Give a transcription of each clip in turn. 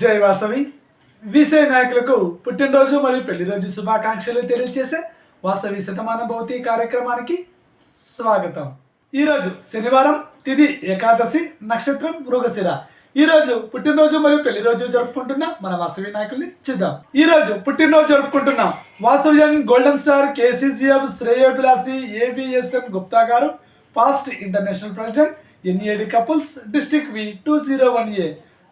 జై వాసవి. విసే నాయకులకు పుట్టినరోజు మరియు పెళ్ళిరోజు శుభాకాంక్షలు తెలియజేసే వాసవి శతమాన భౌతి కార్యక్రమానికి స్వాగతం. ఈరోజు శనివారం తిది ఏకాదశి నక్షత్రం మృగశిర. ఈ రోజు పుట్టినరోజు మరియు పెళ్ళిరోజు జరుపుకుంటున్న మన వాసవి నాయకుల్ని చూద్దాం. ఈ రోజు పుట్టినరోజు జరుపుకుంటున్నాం వాసవ్యన్ గోల్డెన్ స్టార్ కేసీజీఎఫ్ శ్రేయోభిలాసి ఏబిఎస్ఎం గుప్తా గారు past international president N A D couples district V two zero one A.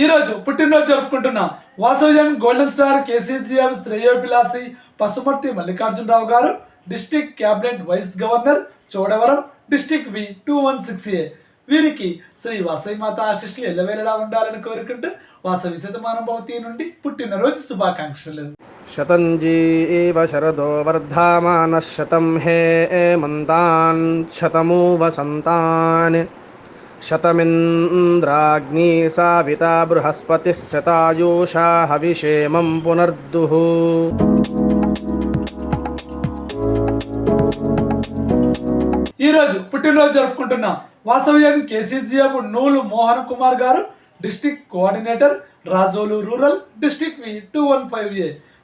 ఈరోజు పుట్టినరోజు జరుపుకుంటున్న వాసవ్యం గోల్డెన్ స్టార్ కేసీసీఎం శ్రేయోభిలాసి పశుమర్తి మల్లికార్జునరావు గారు district cabinet vice governor Chodavaram district V two one six A. వీరికి శ్రీ వాసవి మాత ఆశిష్లు ఎల్లవేళలా ఉండాలని కోరుకుంటూ వాసవి శతమానం భవతి నుండి పుట్టినరోజు శుభాకాంక్షలు. శతంజీ ఏవ శరదో వర్ధమాన శతం హే మంతాన్ శతమూ వసంతాన్ शतमिन्द्राग्नी साविता बृहस्पतिः शतायुषा हविषेमं पुनर्दुः ఈ రోజు పుట్టినరోజు జరుపుకుంటున్న వాసవ్యం KCGF Nulu Mohan Kumar garu district coordinator Razole rural district V two one five A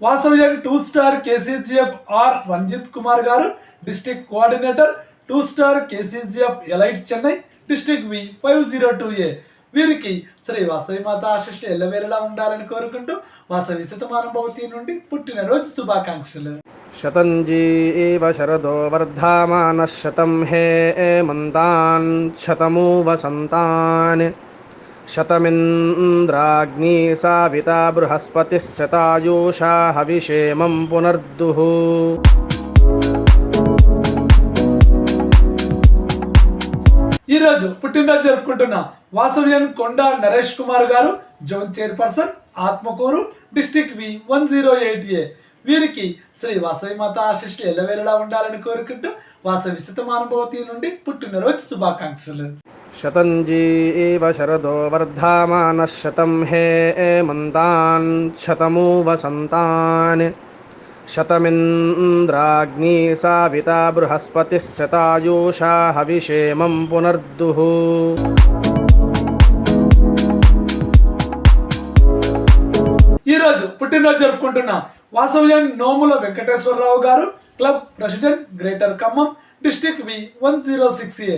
Vasavyam two star KCGF R Ranjith Kumar గారు district coordinator two star KCGF elite Chennai district V five zero two A. వీరికి శ్రీ వాసవి మాత ఆశిష్ట ఎల్లవేళలా ఉండాలని కోరుకుంటూ వాసవి శతమానుభవతి నుండి పుట్టినరోజు శుభాకాంక్షలు. శతంజీ శరదో వర్ధమాన శతం హే మంతాన్ శతమూ వసంతాన్ शतमिन्द्राग्नी साविता बृहस्पतिः शतायुषा हविषेमं पुनर्दुः ఈ రోజు పుట్టినరోజు జరుపుకుంటున్న వాసవ్యం Konda Naresh Kumar garu zone chairperson Atmakur district V one zero eight A వీరికి శ్రీ వాసవి మాత ఆశిష్లు ఎల్లవేళలా ఉండాలని కోరుకుంటూ వాసవి శతమానుభవతి నుండి పుట్టినరోజు శుభాకాంక్షలు शतञ्जी एव शरदो वर्धामानः शतं हे मन्तान् शतमु वसन्तान् शतमिन्द्राग्नी साविता बृहस्पतिः शतायुषा हविषेमं पुनर्दुः ఈ రోజు పుట్టినరోజు జరుపుకుంటున్న వాసవ్యం Nomula Venkateswararao garu club president greater Khammam district V one zero six A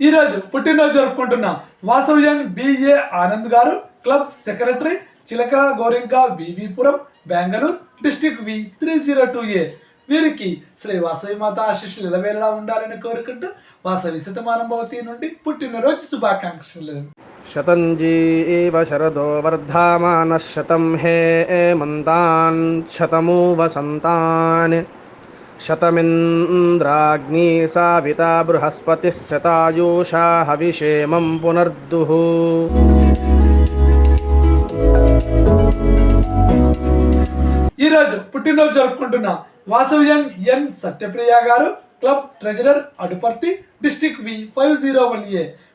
ఈరోజు పుట్టినరోజు జరుపుకుంటున్న వాసవజన్ బిఏ ఆనంద్ గారు club secretary Chilaka Gorinka Vivipuram Bengaluru district V three zero two A. వీరికి శ్రీ వాసవి మాత ఆశీస్సులు నిలవేలా ఉండాలని కోరుకుంటూ వాసవి శతమానభవతి నుండి పుట్టినరోజు శుభాకాంక్షలు. శతం జీవ శరదో వర్ధామాన శతం హే మంతాన్ శతము వసంతాన్ शतमिन्द्राग्नी साविता बृहस्पतिः शतायुषा हविषेमं पुनर्दुः ఈ రోజు పుట్టినరోజు జరుపుకుంటున్న వాసవ్యం N Satyapriya garu club treasurer Aduparthi district V five zero one A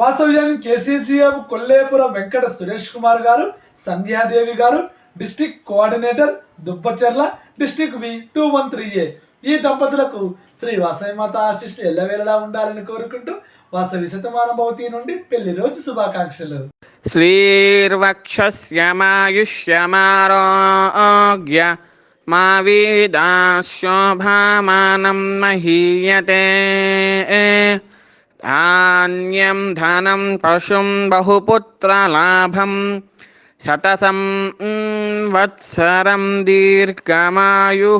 వాస్తవ్యాన్ని కేసీసీఎం కొల్లేపురం Venkata Suresh Kumar గారు సంధ్యాదేవి గారు district coordinator Dubbacherla district V two one three A. ఈ దంపతులకు శ్రీ వాసవిమాత ఆశిష్లు ఎల్లవేళలా ఉండాలని కోరుకుంటూ వాసవి శతమానుభవతి నుండి పెళ్ళి రోజు శుభాకాంక్షలు. శ్రీర్వక్షమాయుష్యమారోగ్య మా వీదాశోభామానం మహీయతే. ధాన్యం ధనం పశుం బహుపుత్రలాభం శతసం వత్సరం దీర్ఘమాయు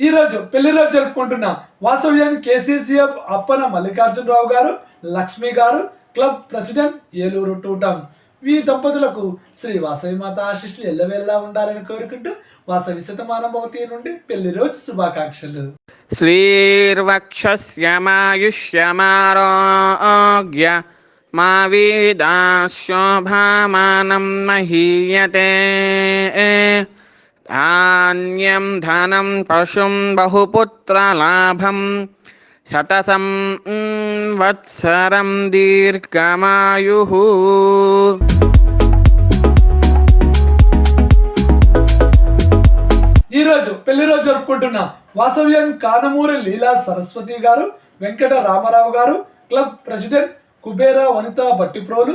ఈరోజు పెళ్ళి రోజు జరుపుకుంటున్న వాసవ్యం కేసీసీఎఫ్ అప్పన మల్లికార్జునరావు గారు లక్ష్మి గారు క్లబ్ ప్రెసిడెంట్ ఏలూరు టూటం వీ దంపతులకు శ్రీ వాసవి మాత ఆశిష్లు ఎల్లవేళ్ళ ఉండాలని కోరుకుంటూ వాసవి శతమానభవతి నుండి పెళ్ళి రోజు శుభాకాంక్షలు. శ్రీర్వక్షమాయుష్యమారోగ్య మా వీదాశోభామానం మహీయతే. ధాన్యం ధనం పశుం బహుపుత్రలాభం శతసం వత్సరం దీర్ఘమాయు. ఈరోజు పెళ్ళి రోజు జరుపుకుంటున్న వాసవ్యం కానమూరి లీలా సరస్వతి గారు వెంకట రామారావు గారు club president Kubera Vanitha Bhattiprolu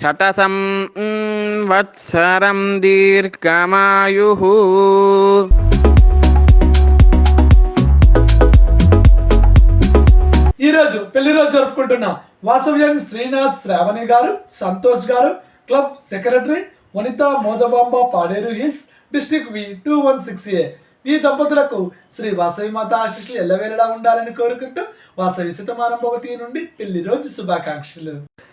శతసం వత్సరం దీర్ఘమాయు. ఈరోజు పెళ్ళి రోజు జరుపుకుంటున్న వాసవ్యం శ్రీనాథ్ శ్రావణి గారు సంతోష్ గారు club secretary Vanitha మోదబాంబ Paderu hills district V two one six A. ఈ దంపతులకు శ్రీ వాసవి మాత ఆశీస్సులు ఎల్లవేళలా ఉండాలని కోరుకుంటూ వాసవి శతమానం భవతి నుండి పెళ్ళి రోజు శుభాకాంక్షలు.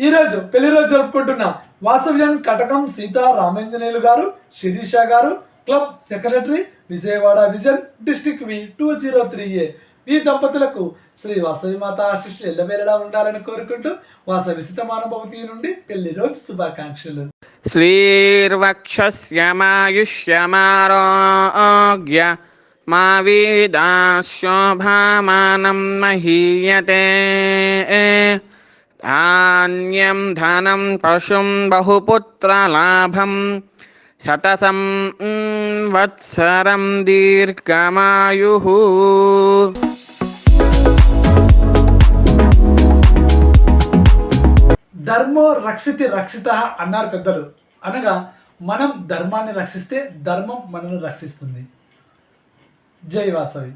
ఈరోజు పెళ్ళి రోజు జరుపుకుంటున్న వాసవ్యం కటకం సీతా రామేంజనేయులు గారు శిరీష గారు club secretary Vijayawada vision district V two zero three A. ఈ దంపతులకు శ్రీ వాసవి మాత ఆశిష్లు ఎల్లవేళలా ఉండాలని కోరుకుంటూ వాసవి సితమానుభవతి నుండి పెళ్ళి రోజు శుభాకాంక్షలు. శ్రీర్వక్షమాయుష్యమారోగ్య మా వీదాశోభామానం మహీయతే. ధాన్యం ధనం పశుం బహుపుత్రలాభం శతసం వత్సరం దీర్ఘమాయు. ధర్మో రక్షితి రక్షిత అన్నారు పెద్దలు. అనగా మనం ధర్మాన్ని రక్షిస్తే ధర్మం మనల్ని రక్షిస్తుంది. జై వాసవి.